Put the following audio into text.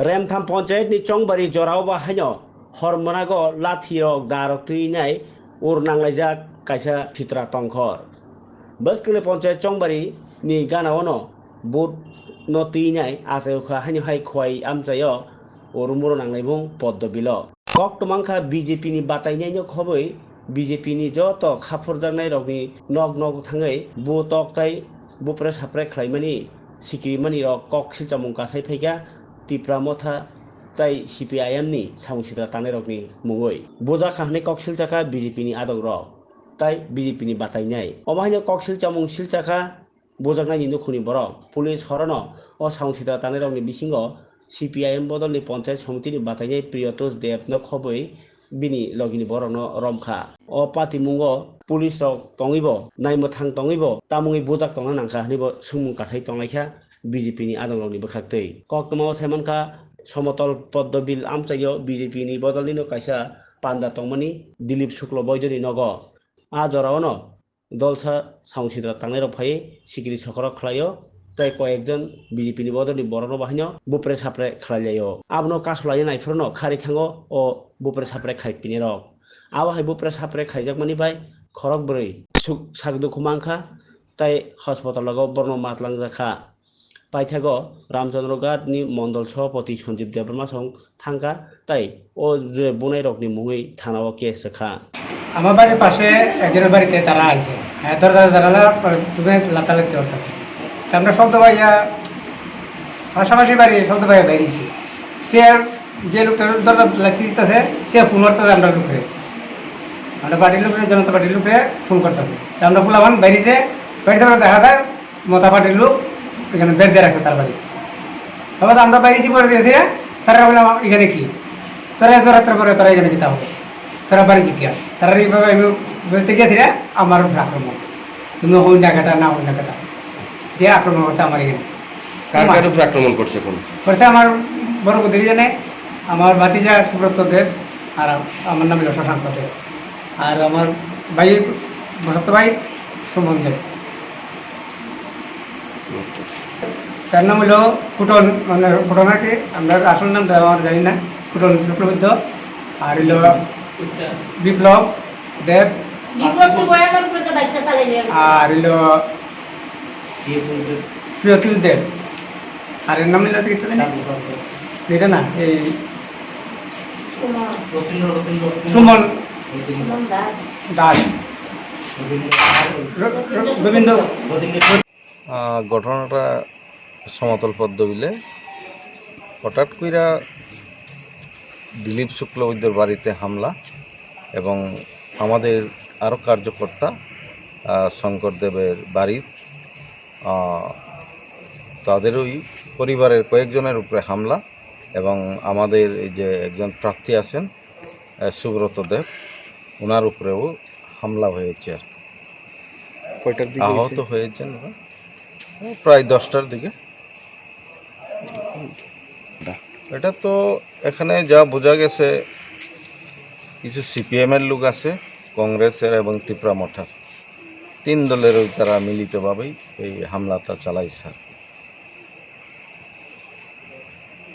रेमथाम पन्चायतनि चंबारि जराव बाहायनो हरमोनागो लाथिरक दारक थैनाय उर नांलायजाक कायसा फित्रा तंखर बसकले पन्चायत चंबारिनि गानावनो बुट न थैनाय आसायखा हानि हाय खवाय आमचायो उरुमुरु नांलायमुं पद्मबिल कक्टमांखा बिजेपिनि बातायनायनि खबै बिजेपिनि जत खाफुरजानाय रगनि नग नग थाङै बु तकताय बुप्रे साप्रे खालायमानि सिकिरिमानि रक कक सिलचामुं गासाय फैगा ᱛᱤᱯᱨᱟᱢᱚᱛᱷᱟ ᱛᱟᱭ সিপিআইএমনি সাংসিদরা তানের অগ্নি মুঙ্গই বোজা কাহানি ককশিল চাকা, বিজেপিনি আদক র। তাই বিজেপিনি বাতাই নাই অমাহিন ককশিল চামুং শিল চাকা বোজাকনাই নিন্দু খুনি বরক পুলিশ হরণ ও সাংসিদরা তানের অগ্নি বিসিঙ্গ সিপিআইএম বদলনি পঞ্চায়েত সমিতিনি বাতাই নাই প্রিয়তোষ দেবন খবই bini logini borono romkha o pati mungo police rok tongibo naimo thang tongibo tamungi bojak tongna nangkha hnibo sumung kathai tonglaikha BJP ni adang logni bokhaktei kokmao saimanka সমতল পদ্ম বিল আমচাইও বিজেপি নি বদলিন কাইসা পান্ডা তংমানি দিলীপ শুক্ল বৈজনী নগ আ জরাওন দলসা সাংসিদরা তাংনাই রফাই সিকিরি সকর খলাইও তাই কয়েকজন BJP ni বদলনি বরনো বাহিনীও বুপ্রে Sapre খালাইলাইও আবনো কাসলাইও নাইফোরনো খারি থাঙ্গো ও বুপ্রে সাপ্রে খাইপিনি রক। আবো হাই বুপ্রে সাপ্রে খাইজাক মানি বাই খরক ব্रै সুক সাগদুখু মাংখা, তাই হাসপাতাল লাগাও বর্ণ মাতলাংজাখা পাইথাগো রামচন্দ্র গাটনি মন্ডল সভাপতি সঞ্জীব দেববর্মা সং থাঙ্কা তাই ও যে বুনাই রকনি মুঙै থানাও কেস রেখা আমার বাড়ির পাশে একজনের বাড়িতে তারা আছে। হ্যাঁ দরজা দাঁড়ালা তুমি লাতালাতি করতে তা আমরা শব্দ ভাইয়া পাশাপাশি বাড়ি শব্দ ভাইয়া বেরিয়েছি। সে যে লোকটা দরজা লাগতে দিতেছে, সে ফোন করতেছে আমরা লোকে। আমরা বাড়ির লোকে, জনতা পার্টির লোকে ফোন করতেছে। আমরা ফুলাবান বাড়িতে বাড়িতে দেখা যায়, মতা পার্টির লোক এখানে বের দিয়ে তার বাড়ি। তারপর আমরা বাইরেছি পরে দিয়েছে তারা বললাম এখানে কি? তারা এত রাত্রে পরে তারা এখানে যেতে হবে। তারা বাড়ি জিজ্ঞা তারা এইভাবে আমি বলতে গিয়েছি আমার উপরে আক্রমণ। তুমি হই না কাটা, না হই না কাটা। দিয়ে আক্রমণ করতে আমার এখানে। কার কার উপরে আক্রমণ করছে কোন করতে আমার বড় বুদ্ধি জানে আমার ভাতিজা সুব্রত দেব আর আমার নাম হলো শশাঙ্ক দেব। আর আমার ভাই বসন্ত ভাই সুমন দেব। তার নাম হলো কুটন মানে কুটন আর কি আমরা আসল নাম আমার জানি না কুটন বিপ্লবিদ্ধ আর হলো বিপ্লব দেব। আর হলো প্রিয়তুল দেব আর এর নাম কি এটা না, এই সুমন দাস। গোবিন্দ ঘটনাটা সমতল পদ্মবিলে। হঠাৎ কইরা দিলীপ শুক্লবৈদ্যর বাড়িতে হামলা এবং আমাদের আরও কার্যকর্তা শঙ্করদেবের বাড়ির আহ, ওই পরিবারের কয়েকজনের উপরে হামলা এবং আমাদের এই যে একজন প্রার্থী আছেন সুব্রত দেব ওনার উপরেও হামলা হয়েছে আর। কয়টার দিকে আহত হয়েছেন প্রায় দশটার দিকে। এটা তো এখানে যা বোঝা গেছে কিছু সিপিএমের লোক আছে কংগ্রেসের এবং ত্রিপুরা মঠার। তিন দলের তারা মিলিতভাবেই এই হামলাটা আর কি।